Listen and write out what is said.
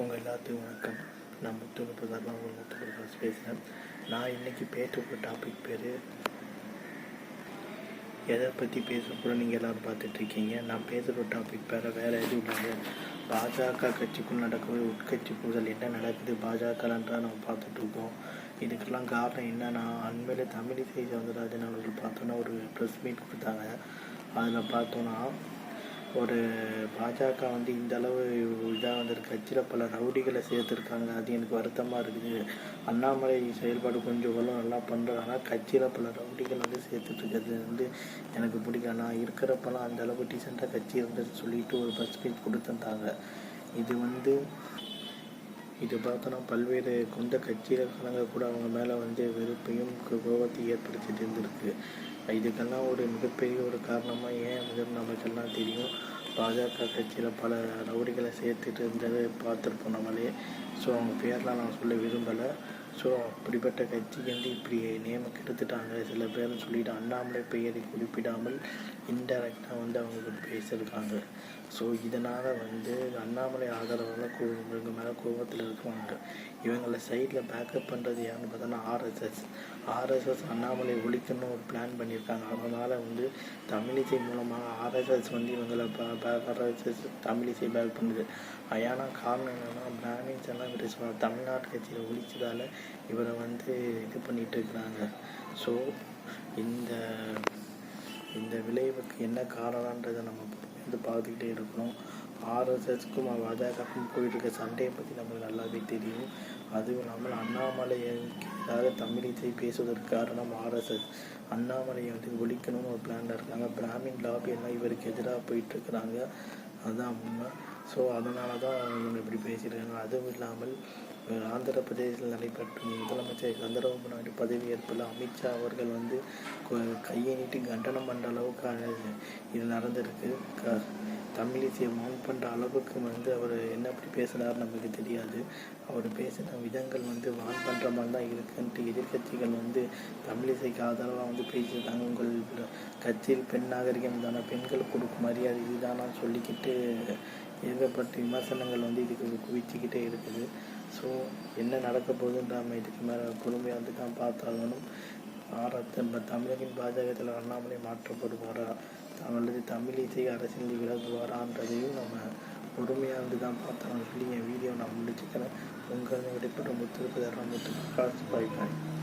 உங்கள் எல்லாத்துக்கும் வணக்கம். நான் முத்து முப்பதாரெலாம் உங்கள் முத்து பேசுகிறேன் நான் இன்றைக்கி பேச டாபிக் பேர் எதை பற்றி பேச கூட நீங்கள் எல்லோரும் பார்த்துட்ருக்கீங்க நான் பேசுகிற டாபிக் பேர வேறு எதுவும் இல்லை பாஜக கட்சிக்குள் நடக்கவே உட்கட்சி பூசல் என்ன நடக்குது? பாஜகன்றா நம்ம பார்த்துட்ருக்கோம் இதுக்கெல்லாம் காரணம் என்னன்னா அண்மையில் தமிழிசை சவுந்தரராஜன் அவர்கள் பார்த்தோன்னா ஒரு ப்ரெஸ் மீட் கொடுத்தாங்க. அதில் பார்த்தோன்னா ஒரு பாஜக வந்து இந்த அளவு இதாக வந்திருக்கு. கட்சியில் பல ரவுடிகளை சேர்த்துருக்காங்க. அது எனக்கு வருத்தமாக இருக்குது. அண்ணாமலை செயல்பாடு கொஞ்சம் கொஞ்சம் நல்லா பண்ணுறாங்க ஆனால் கட்சியில் பல ரவுடிகள் வந்து சேர்த்துட்ருக்கிறது வந்து எனக்கு பிடிக்கும். நான் இருக்கிறப்பெல்லாம் அந்த அளவு டீசெண்டாக கட்சி இருந்தது சொல்லிட்டு ஒரு பஸ் ஸ்பீச் கொடுத்துருந்தாங்க. இது வந்து இது பார்த்தோன்னா பல்வேறு கொண்ட கலங்க கூட அவங்க மேலே வந்து வெறுப்பையும் கோபத்தை ஏற்படுத்திட்டு இருந்திருக்கு. இதுக்கெல்லாம் ஒரு மிகப்பெரிய ஒரு காரணமாக ஏன் வந்து நமக்கெல்லாம் தெரியும்? பாஜக கட்சியில் பல ரவுடிகளை சேர்த்துட்டு இருந்ததை பார்த்துருப்போம் நம்மளே. ஸோ அவங்க பேர்லாம் நான் சொல்ல விரும்பலை. ஸோ அப்படிப்பட்ட கட்சிக்கு வந்து இப்படி நேம எடுத்துட்டாங்க சில பேர்னு சொல்லிட்டு அண்ணாமலை பெயரை குறிப்பிடாமல் இன்டெரக்டாக வந்து அவங்க பேசியிருக்காங்க. ஸோ இதனால் வந்து அண்ணாமலை ஆதரவால் கோ இவங்க மேலே கோபத்தில் இருக்குவாங்க. இவங்களை சைடில் பேக்கப் பண்ணுறது யாருன்னு பார்த்தோன்னா ஆர்எஸ்எஸ் ஆர்எஸ்எஸ் அண்ணாமலை ஒழிக்கணும்னு ஒரு பிளான் பண்ணியிருக்காங்க. அதனால் வந்து தமிழிசை மூலமாக ஆர்எஸ்எஸ் வந்து இவங்களை ஆர்எஸ்எஸ் தமிழிசை பேக் பண்ணுது. ஏன்னா காரணம் என்னென்னா பிராமின்ஸ் எல்லாம் தமிழ்நாட்டு கட்சியில் ஒழிச்சதால் இவரை வந்து இது பண்ணிட்டு இருக்கிறாங்க. ஸோ இந்த இந்த விளைவுக்கு என்ன காரணன்றதை நம்ம வந்து பார்த்துக்கிட்டே இருக்கிறோம் ஆர்எஸ்எஸ்க்கும் பாஜகவுக்கும் போயிட்டுருக்க சண்டையை பற்றி நமக்கு நல்லாவே தெரியும். அதுவும் இல்லாமல் அண்ணாமலை எதிராக தமிழிசை பேசுவதற்கு காரணம் ஆர்எஸ்எஸ் அண்ணாமலையை வந்து ஒழிக்கணும்னு ஒரு பிளானில் இருக்காங்க. பிராமின் லாபி எல்லாம் இவருக்கு எதிராக போயிட்டுருக்குறாங்க. அதுதான் உண்மை. ஸோ அதனால தான் இவங்க இப்படி பேசியிருக்காங்க. அதுவும் இல்லாமல் ஆந்திர பிரதேசத்தில் நடைபெற்ற முதலமைச்சர் சந்திரபாபு நாயுடு பதவியேற்பில் அமித்ஷா அவர்கள் வந்து கையை நீட்டி கண்டனம் பண்ணுற அளவுக்கு இது நடந்திருக்கு. க தமிழிசையை மவுண்ட் பண்ணுற அளவுக்கு வந்து அவர் என்ன அப்படி பேசுகிறார் நமக்கு தெரியாது. அவர் பேசின விதங்கள் வந்து வான் பண்ணுற மாதிரி தான் இருக்குன்ட்டு எதிர்கட்சிகள் வந்து தமிழிசைக்கு ஆதரவாக வந்து பேசியிருக்காங்க. உங்கள் கட்சியில் பெண் நாகரிகம் தானே பெண்களுக்கு கொடுக்கும் மரியாதை இதுதானான்னு சொல்லிக்கிட்டு ஏகப்பட்ட விமர்சனங்கள் வந்து இதுக்கு குவிச்சிக்கிட்டே இருக்குது ஸோ என்ன நடக்க போகுதுன்ற நம்ம இதுக்கு மேலே பொறுமையாக வந்து தான் பார்த்தாலும் ஆரத்த தமிழகின் பாஜகத்தில் அண்ணாமலை மாற்றப்படுவாரா அல்லது தமிழ் இசை அரசியல் விலகுவாரான்றதையும் நம்ம பொறுமையாக வந்து தான் பார்த்தாலும் சொல்லி என் வீடியோ நான் முடிச்சுக்கிறேன் உங்கள் விடைபெற்ற தர முத்து காசு பாய் பாய்